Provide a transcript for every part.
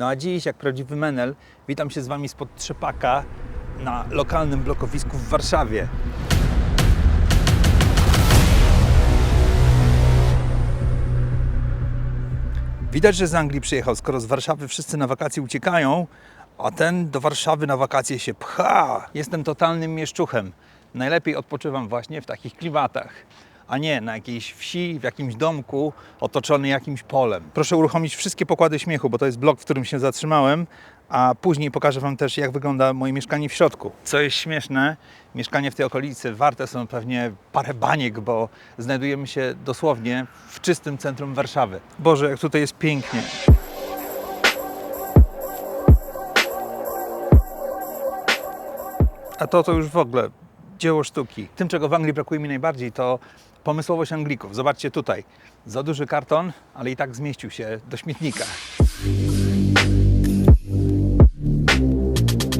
No a dziś, jak prawdziwy menel, witam się z Wami spod trzepaka na lokalnym blokowisku w Warszawie. Widać, że z Anglii przyjechał, skoro z Warszawy wszyscy na wakacje uciekają, a ten do Warszawy na wakacje się pcha. Jestem totalnym mieszczuchem. Najlepiej odpoczywam właśnie w takich klimatach, a nie na jakiejś wsi, w jakimś domku otoczony jakimś polem. Proszę uruchomić wszystkie pokłady śmiechu, bo to jest blok, w którym się zatrzymałem, a później pokażę Wam też, jak wygląda moje mieszkanie w środku. Co jest śmieszne, mieszkanie w tej okolicy warte są pewnie parę baniek, bo znajdujemy się dosłownie w czystym centrum Warszawy. Boże, jak tutaj jest pięknie. A to to już w ogóle dzieło sztuki. Tym, czego w Anglii brakuje mi najbardziej, to pomysłowość Anglików. Zobaczcie tutaj. Za duży karton, ale i tak zmieścił się do śmietnika.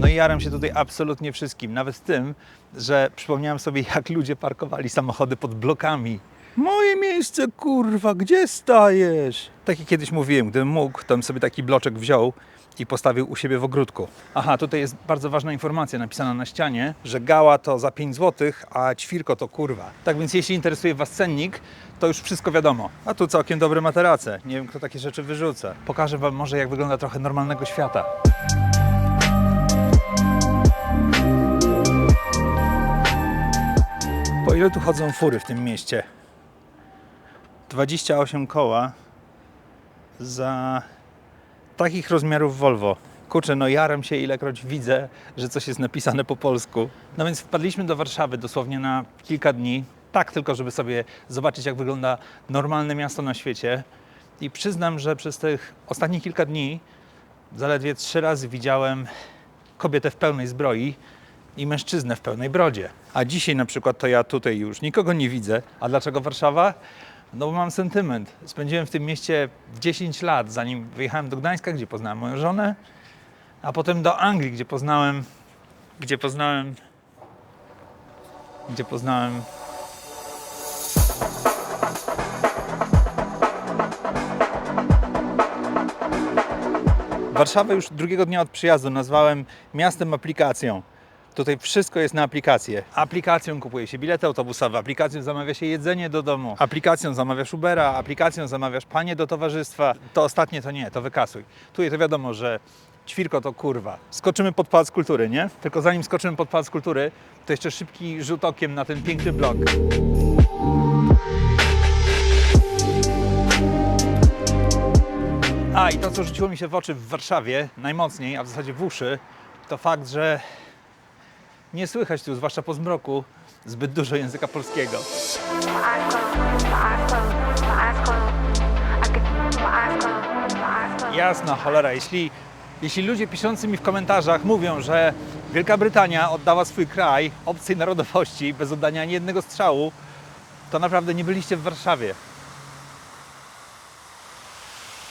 No i jaram się tutaj absolutnie wszystkim, nawet tym, że przypomniałem sobie, jak ludzie parkowali samochody pod blokami. Moje miejsce, kurwa, gdzie stajesz? Tak jak kiedyś mówiłem, gdybym mógł, to bym sobie taki bloczek wziął i postawił u siebie w ogródku. Aha, tutaj jest bardzo ważna informacja napisana na ścianie, że gała to za 5 zł, a ćwirko to kurwa. Tak więc jeśli interesuje Was cennik, to już wszystko wiadomo. A tu całkiem dobre materace. Nie wiem, kto takie rzeczy wyrzuca. Pokażę Wam może, jak wygląda trochę normalnego świata. Po ile tu chodzą fury w tym mieście? 28 koła za takich rozmiarów Volvo. Kurczę, no jaram się ilekroć widzę, że coś jest napisane po polsku. No więc wpadliśmy do Warszawy dosłownie na kilka dni. Tak tylko, żeby sobie zobaczyć, jak wygląda normalne miasto na świecie. I przyznam, że przez tych ostatnich kilka dni zaledwie trzy razy widziałem kobietę w pełnej zbroi i mężczyznę w pełnej brodzie. A dzisiaj na przykład to ja tutaj już nikogo nie widzę. A dlaczego Warszawa? No bo mam sentyment. Spędziłem w tym mieście 10 lat, zanim wyjechałem do Gdańska, gdzie poznałem moją żonę, a potem do Anglii, gdzie poznałem, gdzie poznałem, gdzie poznałem Warszawę już drugiego dnia od przyjazdu nazwałem miastem aplikacją. Tutaj wszystko jest na aplikację. Aplikacją kupuje się bilety autobusowe, aplikacją zamawia się jedzenie do domu, aplikacją zamawiasz Ubera, aplikacją zamawiasz panie do towarzystwa. To ostatnie to nie, to wykasuj. Tutaj to wiadomo, że ćwirko to kurwa. Skoczymy pod Pałac Kultury, nie? Tylko zanim skoczymy pod Pałac Kultury, to jeszcze szybki rzut okiem na ten piękny blok. A i to, co rzuciło mi się w oczy w Warszawie najmocniej, a w zasadzie w uszy, to fakt, że nie słychać tu, zwłaszcza po zmroku, zbyt dużo języka polskiego. Jasna cholera, jeśli, jeśli ludzie piszący mi w komentarzach mówią, że Wielka Brytania oddała swój kraj obcej narodowości bez oddania ani jednego strzału, to naprawdę nie byliście w Warszawie.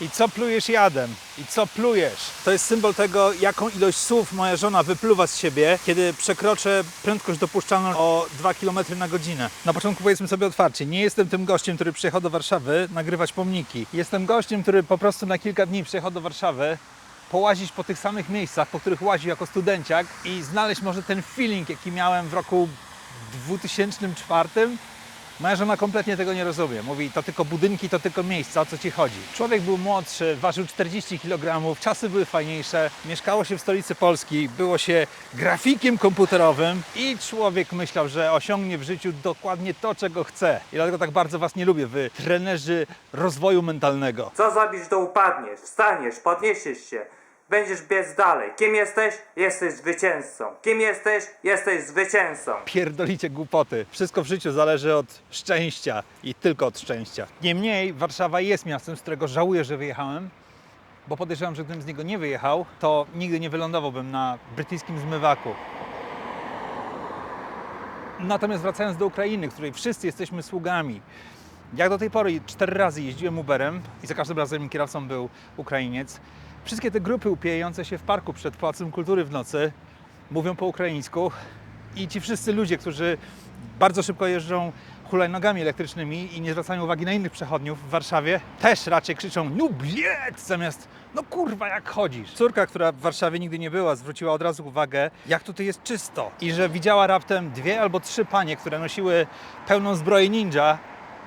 I co plujesz jadem? I co plujesz? To jest symbol tego, jaką ilość słów moja żona wypluwa z siebie, kiedy przekroczę prędkość dopuszczalną o 2 km na godzinę. Na początku powiedzmy sobie otwarcie, nie jestem tym gościem, który przyjechał do Warszawy nagrywać pomniki. Jestem gościem, który po prostu na kilka dni przyjechał do Warszawy, połazić po tych samych miejscach, po których łaził jako studenciak i znaleźć może ten feeling, jaki miałem w roku 2004. Moja żona kompletnie tego nie rozumie. Mówi, to tylko budynki, to tylko miejsca, o co ci chodzi? Człowiek był młodszy, ważył 40 kg, czasy były fajniejsze, mieszkało się w stolicy Polski, było się grafikiem komputerowym i człowiek myślał, że osiągnie w życiu dokładnie to, czego chce. I dlatego tak bardzo was nie lubię, wy trenerzy rozwoju mentalnego. Co zrobisz, to upadniesz, wstaniesz, podniesiesz się, będziesz biec dalej. Kim jesteś? Jesteś zwycięzcą. Kim jesteś? Jesteś zwycięzcą. pierdolicie głupoty. Wszystko w życiu zależy od szczęścia i tylko od szczęścia. Niemniej Warszawa jest miastem, z którego żałuję, że wyjechałem, bo podejrzewam, że gdybym z niego nie wyjechał, to nigdy nie wylądowałbym na brytyjskim zmywaku. Natomiast wracając do Ukrainy, której wszyscy jesteśmy sługami. Jak do tej pory cztery razy jeździłem Uberem i za każdym razem kierowcą był Ukrainiec. Wszystkie te grupy upijające się w parku przed Pałacem Kultury w nocy mówią po ukraińsku i ci wszyscy ludzie, którzy bardzo szybko jeżdżą hulajnogami elektrycznymi i nie zwracają uwagi na innych przechodniów w Warszawie, też raczej krzyczą no bliet zamiast no kurwa jak chodzisz. Córka, która w Warszawie nigdy nie była, zwróciła od razu uwagę, jak tutaj jest czysto i że widziała raptem dwie albo trzy panie, które nosiły pełną zbroję ninja,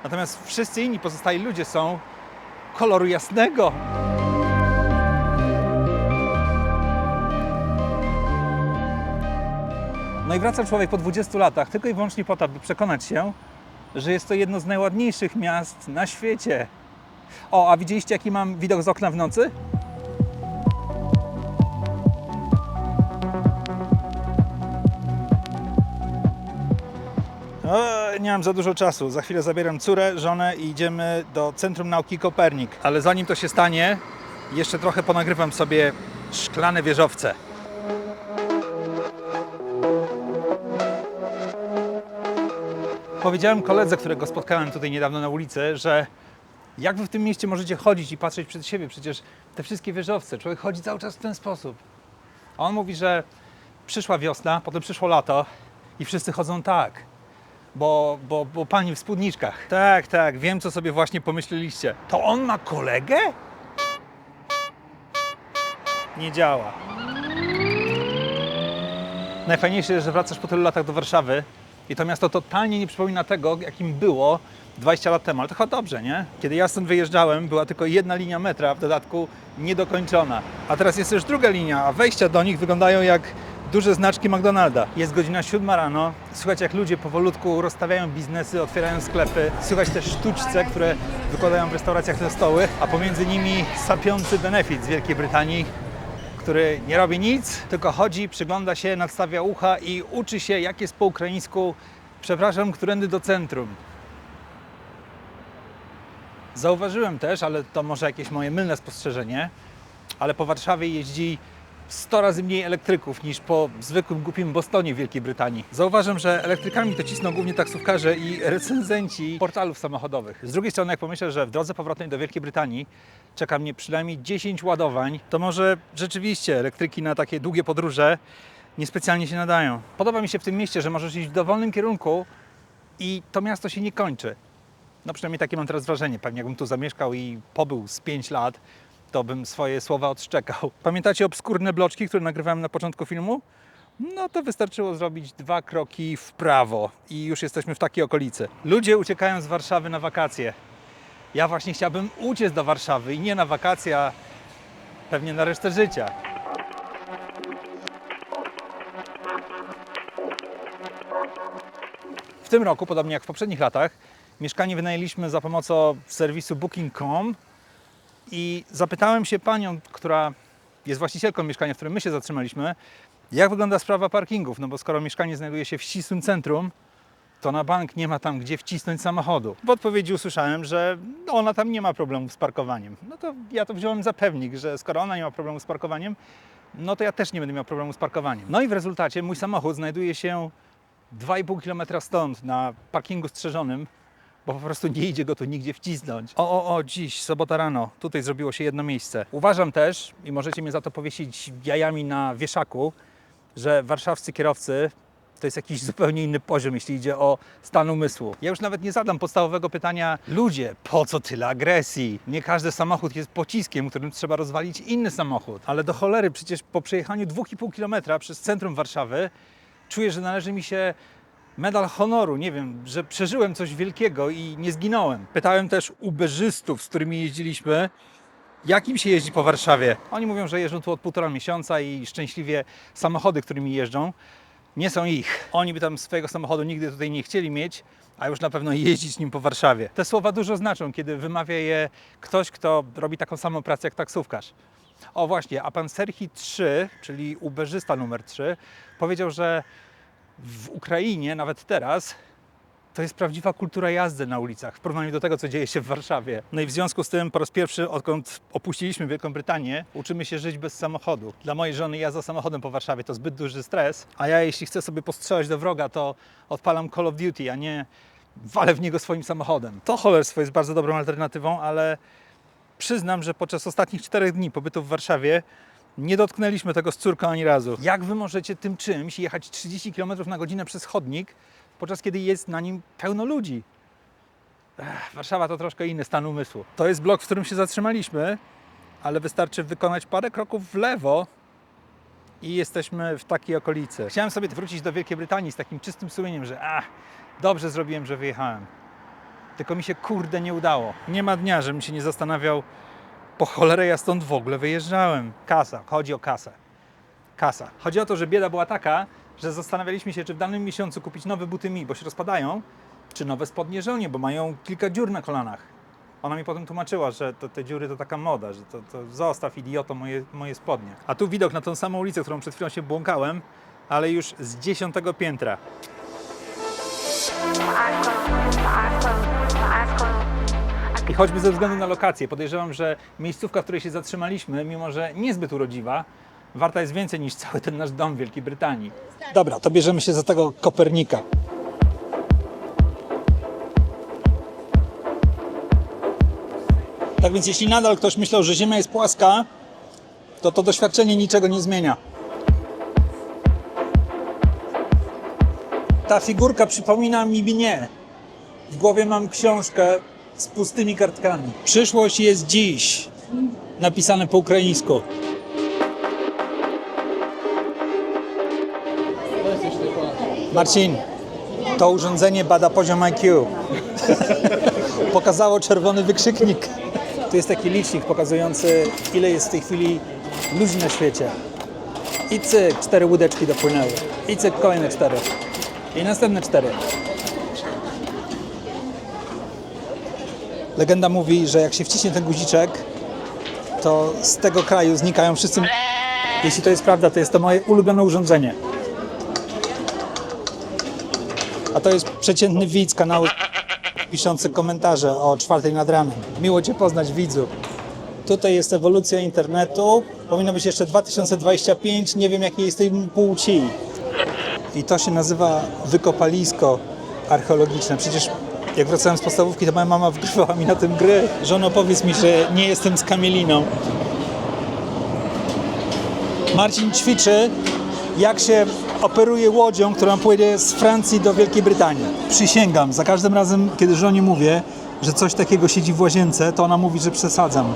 natomiast wszyscy inni pozostali ludzie są koloru jasnego. No i wraca człowiek po 20 latach tylko i wyłącznie po to, by przekonać się, że jest to jedno z najładniejszych miast na świecie. O, a widzieliście jaki mam widok z okna w nocy? O, nie mam za dużo czasu. Za chwilę zabieram córę, żonę i idziemy do Centrum Nauki Kopernik. Ale zanim to się stanie, jeszcze trochę ponagrywam sobie szklane wieżowce. Powiedziałem koledze, którego spotkałem tutaj niedawno na ulicy, że jak wy w tym mieście możecie chodzić i patrzeć przed siebie? Przecież te wszystkie wieżowce, człowiek chodzi cały czas w ten sposób. A on mówi, że przyszła wiosna, potem przyszło lato i wszyscy chodzą tak. Bo, bo, bo pani w spódniczkach. Tak, tak, wiem co sobie właśnie pomyśleliście. To on ma kolegę? Nie działa. Najfajniejsze jest, że wracasz po tylu latach do Warszawy i to miasto totalnie nie przypomina tego, jakim było 20 lat temu. Ale to chyba dobrze, nie? Kiedy ja stąd wyjeżdżałem, była tylko jedna linia metra, w dodatku niedokończona. A teraz jest już druga linia, a wejścia do nich wyglądają jak duże znaczki McDonalda. Jest godzina 7 rano, słychać jak ludzie powolutku rozstawiają biznesy, otwierają sklepy. Słychać też sztuczce, które wykładają w restauracjach te stoły, a pomiędzy nimi sapiący benefit z Wielkiej Brytanii, który nie robi nic, tylko chodzi, przygląda się, nadstawia ucha i uczy się, jak jest po ukraińsku przepraszam, którędy do centrum. Zauważyłem też, ale to może jakieś moje mylne spostrzeżenie, ale po Warszawie jeździ 100 razy mniej elektryków niż po zwykłym głupim Bostonie w Wielkiej Brytanii. Zauważam, że elektrykami to cisną głównie taksówkarze i recenzenci portalów samochodowych. Z drugiej strony, jak pomyślę, że w drodze powrotnej do Wielkiej Brytanii czeka mnie przynajmniej 10 ładowań, to może rzeczywiście elektryki na takie długie podróże niespecjalnie się nadają. Podoba mi się w tym mieście, że możesz iść w dowolnym kierunku i to miasto się nie kończy. No przynajmniej takie mam teraz wrażenie. Pewnie jakbym tu zamieszkał i pobył z 5 lat, to bym swoje słowa odszczekał. Pamiętacie obskurne bloczki, które nagrywałem na początku filmu? No to wystarczyło zrobić dwa kroki w prawo i już jesteśmy w takiej okolicy. Ludzie uciekają z Warszawy na wakacje. Ja właśnie chciałbym uciec do Warszawy i nie na wakacje, a pewnie na resztę życia. W tym roku, podobnie jak w poprzednich latach, mieszkanie wynajęliśmy za pomocą serwisu Booking.com i zapytałem się panią, która jest właścicielką mieszkania, w którym my się zatrzymaliśmy, jak wygląda sprawa parkingów, no bo skoro mieszkanie znajduje się w ścisłym centrum, to na bank nie ma tam gdzie wcisnąć samochodu. W odpowiedzi usłyszałem, że ona tam nie ma problemu z parkowaniem. No to ja to wziąłem za pewnik, że skoro ona nie ma problemu z parkowaniem, no to ja też nie będę miał problemu z parkowaniem. No i w rezultacie mój samochód znajduje się 2,5 km stąd na parkingu strzeżonym, bo po prostu nie idzie go tu nigdzie wcisnąć. O, o, o, dziś, sobota rano, tutaj zrobiło się jedno miejsce. Uważam też, i możecie mnie za to powiesić jajami na wieszaku, że warszawscy kierowcy to jest jakiś zupełnie inny poziom, jeśli idzie o stan umysłu. Ja już nawet nie zadam podstawowego pytania, ludzie, po co tyle agresji? Nie każdy samochód jest pociskiem, którym trzeba rozwalić inny samochód. Ale do cholery, przecież po przejechaniu 2,5 km przez centrum Warszawy czuję, że należy mi się medal honoru. Nie wiem, że przeżyłem coś wielkiego i nie zginąłem. Pytałem też uberzystów, z którymi jeździliśmy, jak im się jeździ po Warszawie. Oni mówią, że jeżdżą tu od półtora miesiąca i szczęśliwie samochody, którymi jeżdżą, nie są ich. Oni by tam swojego samochodu nigdy tutaj nie chcieli mieć, a już na pewno jeździć nim po Warszawie. Te słowa dużo znaczą, kiedy wymawia je ktoś, kto robi taką samą pracę jak taksówkarz. O właśnie, a pan Serhi 3, czyli uberzysta numer 3, powiedział, że w Ukrainie, nawet teraz, to jest prawdziwa kultura jazdy na ulicach w porównaniu do tego, co dzieje się w Warszawie. No i w związku z tym po raz pierwszy, odkąd opuściliśmy Wielką Brytanię, uczymy się żyć bez samochodu. Dla mojej żony jazda samochodem po Warszawie to zbyt duży stres, a ja jeśli chcę sobie postrzelać do wroga, to odpalam Call of Duty, a nie walę w niego swoim samochodem. To cholerstwo jest bardzo dobrą alternatywą, ale przyznam, że podczas ostatnich czterech dni pobytu w Warszawie nie dotknęliśmy tego z córką ani razu. Jak wy możecie tym czymś jechać 30 km na godzinę przez chodnik, podczas kiedy jest na nim pełno ludzi. Ech, Warszawa to troszkę inny stan umysłu. To jest blok, w którym się zatrzymaliśmy, ale wystarczy wykonać parę kroków w lewo i jesteśmy w takiej okolicy. Chciałem sobie wrócić do Wielkiej Brytanii z takim czystym sumieniem, że ach, dobrze zrobiłem, że wyjechałem. Tylko mi się kurde nie udało. Nie ma dnia, żebym się nie zastanawiał, po cholerę ja stąd w ogóle wyjeżdżałem. Kasa, chodzi o kasę. Kasa. Chodzi o to, że bieda była taka, że zastanawialiśmy się, czy w danym miesiącu kupić nowe buty mi, bo się rozpadają, czy nowe spodnie żonie, bo mają kilka dziur na kolanach. Ona mi potem tłumaczyła, że to, te dziury to taka moda, że to, to zostaw idioto moje, moje spodnie. A tu widok na tą samą ulicę, którą przed chwilą się błąkałem, ale już z dziesiątego piętra. I choćby ze względu na lokację, podejrzewam, że miejscówka, w której się zatrzymaliśmy, mimo że niezbyt urodziwa, warta jest więcej niż cały ten nasz dom w Wielkiej Brytanii. Dobra, to bierzemy się za tego Kopernika. Tak więc jeśli nadal ktoś myślał, że Ziemia jest płaska, to to doświadczenie niczego nie zmienia. Ta figurka przypomina mi mnie. W głowie mam książkę z pustymi kartkami. Przyszłość jest dziś. Napisane po ukraińsku. Marcin, to urządzenie bada poziom IQ. Pokazało czerwony wykrzyknik. Tu jest taki licznik pokazujący, ile jest w tej chwili ludzi na świecie. I cyk, cztery łódeczki dopłynęły. I cyk, kolejne cztery. I następne cztery. Legenda mówi, że jak się wciśnie ten guziczek, to z tego kraju znikają wszyscy. Jeśli to jest prawda, to jest to moje ulubione urządzenie. A to jest przeciętny widz kanału piszący komentarze o czwartej nad ranem. Miło Cię poznać, widzu. Tutaj jest ewolucja internetu. Powinno być jeszcze 2025. Nie wiem, jakiej jest tej płci. I to się nazywa wykopalisko archeologiczne. Przecież jak wracałem z podstawówki, to moja mama wgrywała mi na tym gry. Żono, powiedz mi, że nie jestem z kamieliną. Marcin ćwiczy, jak się operuje łodzią, która płynie z Francji do Wielkiej Brytanii. Przysięgam, za każdym razem, kiedy żonie mówię, że coś takiego siedzi w łazience, to ona mówi, że przesadzam.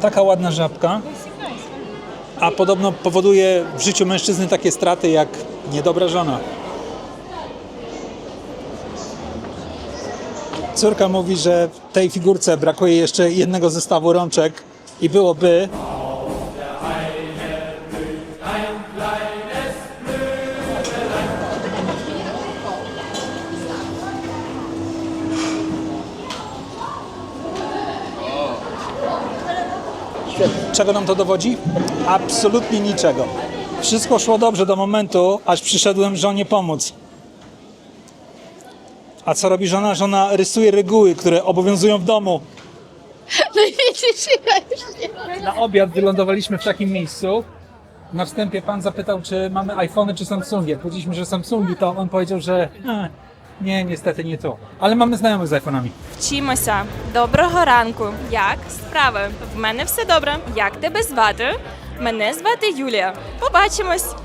Taka ładna żabka, a podobno powoduje w życiu mężczyzny takie straty jak niedobra żona. Córka mówi, że tej figurce brakuje jeszcze jednego zestawu rączek i byłoby. Czego nam to dowodzi? Absolutnie niczego. Wszystko szło dobrze do momentu, aż przyszedłem żonie pomóc. A co robi żona? Żona rysuje reguły, które obowiązują w domu. No i widzisz, ja już nie Na obiad wylądowaliśmy w takim miejscu. Na wstępie pan zapytał, czy mamy iPhony czy Samsungi. Jak powiedzieliśmy, że Samsungi, to on powiedział, że e, nie, niestety nie to. Ale mamy znajomych z iPhone'ami. Вчимося. Доброго ранку. Як справи? В мене все добре. Як тебе звати? Мене звати Юлія. Побачимось.